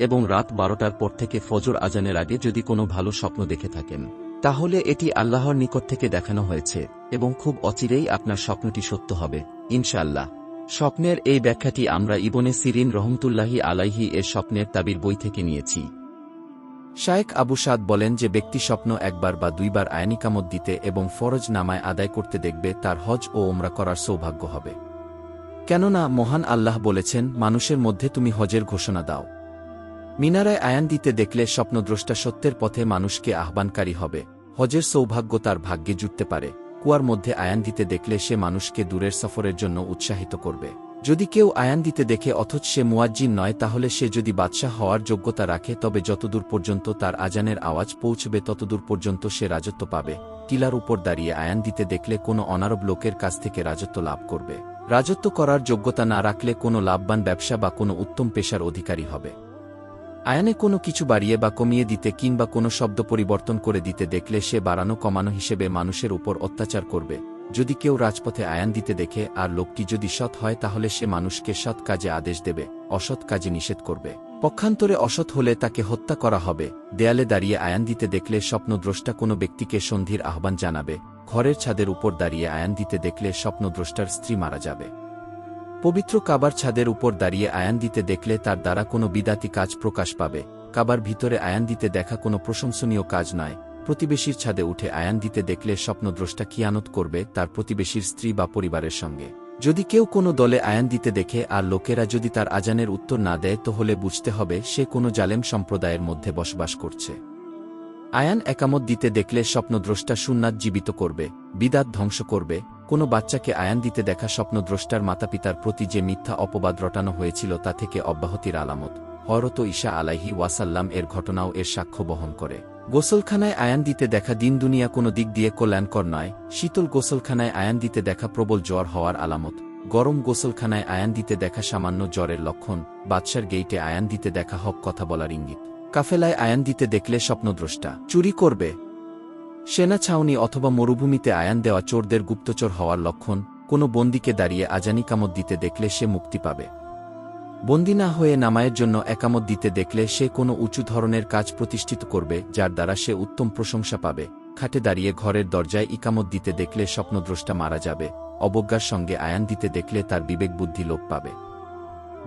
এবং রাত বারোটার পর থেকে ফজর আজানের আগে যদি কোনো ভালো স্বপ্ন দেখে থাকেন, তাহলে এটি আল্লাহর নিকট থেকে দেখানো হয়েছে এবং খুব অচিরেই আপনার স্বপ্নটি সত্য হবে, ইনশাআল্লাহ। স্বপ্নের এই ব্যাখ্যাটি আমরা ইবনে সিরিন রহমতুল্লাহি আলাইহি এর স্বপ্নের তাবির বই থেকে নিয়েছি। শায়েক আবু সাদ বলেন যে ব্যক্তি স্বপ্ন একবার বা দুইবার আয়নিকামত দিতে এবং ফরজ নামায় আদায় করতে দেখবে তার হজ ও ওমরা করার সৌভাগ্য হবে। কেননা মহান আল্লাহ বলেছেন, মানুষের মধ্যে তুমি হজের ঘোষণা দাও। মিনারায় আয়ান দিতে দেখলে স্বপ্নদ্রষ্টা সত্যের পথে মানুষকে আহ্বানকারী হবে। হজের সৌভাগ্য তার ভাগ্যে জুটতে পারে। কুয়ার মধ্যে আয়ান দিতে দেখলে সে মানুষকে দূরের সফরের জন্য উৎসাহিত করবে। যদি কেউ আয়ান দিতে দেখে অথচ সে মুয়াজ্জিন নয়, তাহলে সে যদি বাদশাহ হওয়ার যোগ্যতা রাখে, তবে যতদূর পর্যন্ত তার আজানের আওয়াজ পৌঁছবে, ততদূর পর্যন্ত সে রাজত্ব পাবে। টিলার উপর দাঁড়িয়ে আয়ান দিতে দেখলে কোনো অনারব লোকের কাছ থেকে রাজত্ব লাভ করবে। রাজত্ব করার যোগ্যতা না রাখলে কোনো লাভবান ব্যবসা বা কোনো উত্তম পেশার অধিকারী হবে। আয়ানে কোনো কিছু বাড়িয়ে বা কমিয়ে দিতে কিংবা কোনো শব্দ পরিবর্তন করে দিতে দেখলে সে বাড়ানো কমানো হিসেবে মানুষের উপর অত্যাচার করবে। যদি কেউ রাজপথে আয়ান দিতে দেখে আর লোকটি যদি সৎ হয় তাহলে সে মানুষকে সৎ কাজে আদেশ দেবে, অসৎ কাজে নিষেধ করবে। পক্ষান্তরে অসৎ হলে তাকে হত্যা করা হবে। দেয়ালে দাঁড়িয়ে আয়ান দিতে দেখলে স্বপ্নদ্রষ্টা কোনো ব্যক্তিকে সন্ধির আহ্বান জানাবে। ঘরের ছাদের উপর দাঁড়িয়ে আয়ান দিতে দেখলে স্বপ্নদ্রষ্টার স্ত্রী মারা যাবে। পবিত্র কাবার ছাদের উপর দাঁড়িয়ে আয়ান দিতে দেখলে তার দ্বারা কোনো বিদাতি কাজ প্রকাশ পাবে। কাবার ভিতরে আয়ান দিতে দেখা কোনো প্রশংসনীয় কাজ নয় প্রতিবেশীর ছাদে উঠে আয়ান দিতে দেখলে স্বপ্নদ্রষ্টা কিয়ানত করবে তার প্রতিবেশীর স্ত্রী বা পরিবারের সঙ্গে। যদি কেউ কোনো দলে আয়ান দিতে দেখে আর লোকেরা যদি তার আজানের উত্তর না দেয় তো হলে বুঝতে হবে সে কোনো জালেম সম্প্রদায়ের মধ্যে বসবাস করছে। আয়ান একামত দিতে দেখলে স্বপ্নদ্রষ্টা সুন্নাত জীবিত করবে, বিদাত ধ্বংস করবে, কোনো বাচ্চাকে আয়ান দিতে দেখা স্বপ্নদ্রষ্টার মাতাপিতার প্রতি যে মিথ্যা অপবাদ রটানো হয়েছিল তা থেকে অব্যাহতির আলামত হরত ঈশা আলাইহি ওয়াসাল্লাম এর ঘটনাও এর সাক্ষ্য বহন করে। গোসলখানায় আয়ান দিতে দেখা দিন দুনিয়া কোনো দিক দিয়ে কল্যাণকর নয়, শীতল গোসলখানায় আয়ান দিতে দেখা প্রবল জ্বর হওয়ার আলামত, গরম গোসলখানায় আয়ান দিতে দেখা সামান্য জ্বরের লক্ষণ, বাদশার গেইটে আয়ান দিতে দেখা হক কথা বলার ইঙ্গিত। কাফেলায় আয়ান দিতে দেখলে স্বপ্নদ্রষ্টা, চুরি করবে? সেনা ছাউনি অথবা মরুভূমিতে আয়ান দেওয়া চোরদের গুপ্তচর হওয়ার লক্ষণ, কোনো বন্দিকে দাঁড়িয়ে আজানি কামত দিতে দেখলে সে মুক্তি পাবে। বন্দি না হয়ে নামায়ের জন্য একামত দিতে দেখলে সে কোনো উঁচু ধরনের কাজ প্রতিষ্ঠিত করবে, যার দ্বারা সে উত্তম প্রশংসা পাবে। খাটে দাঁড়িয়ে ঘরের দরজায় ইকামত দিতে দেখলে স্বপ্নদ্রষ্টা মারা যাবে, অবজ্ঞার সঙ্গে আয়ান দিতে দেখলে তার বিবেক বুদ্ধি লোপ পাবে।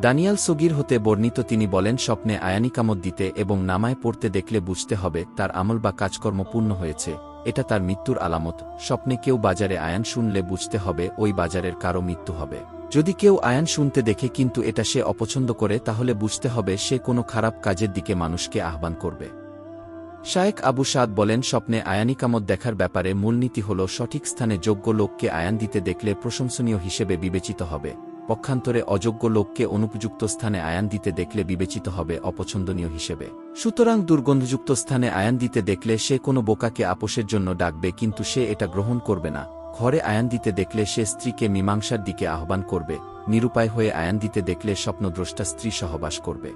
দানিয়াল সগির হতে বর্ণিত তিনি বলেন, স্বপ্নে আয়ানিকামত দিতে এবং নামায় পড়তে দেখলে বুঝতে হবে তার আমল বা কাজকর্ম পূর্ণ হয়েছে, এটা তার মৃত্যুর আলামত। স্বপ্নে কেউ বাজারে আয়ান শুনলে বুঝতে হবে ওই বাজারের কারও মৃত্যু হবে। যদি কেউ আয়ান শুনতে দেখে কিন্তু এটা সে অপছন্দ করে, তাহলে বুঝতে হবে সে কোনো খারাপ কাজের দিকে মানুষকে আহ্বান করবে। শায়েক আবু সাদ বলেন, স্বপ্নে আয়ানিকামত দেখার ব্যাপারে মূলনীতি হল সঠিক স্থানে যোগ্য লোককে আয়ান দিতে দেখলে প্রশংসনীয় হিসেবে বিবেচিত হবে। পক্ষান্তরে অযোগ্য লোককে অনুপযুক্ত স্থানে আয়ান দিতে দেখলে বিবেচিত হবে অপছন্দনীয় হিসেবে। সুতরাং দুর্গন্ধযুক্ত স্থানে আয়ান দিতে দেখলে সে কোনো বোকাকে আপোষের জন্য ডাকবে কিন্তু সে এটা গ্রহণ করবে না। ঘরে আয়ান দিতে দেখলে সে স্ত্রীকে মীমাংসার দিকে আহ্বান করবে। নিরুপায় হয়ে আয়ান দিতে দেখলে স্বপ্নদ্রষ্টা স্ত্রী সহবাস করবে।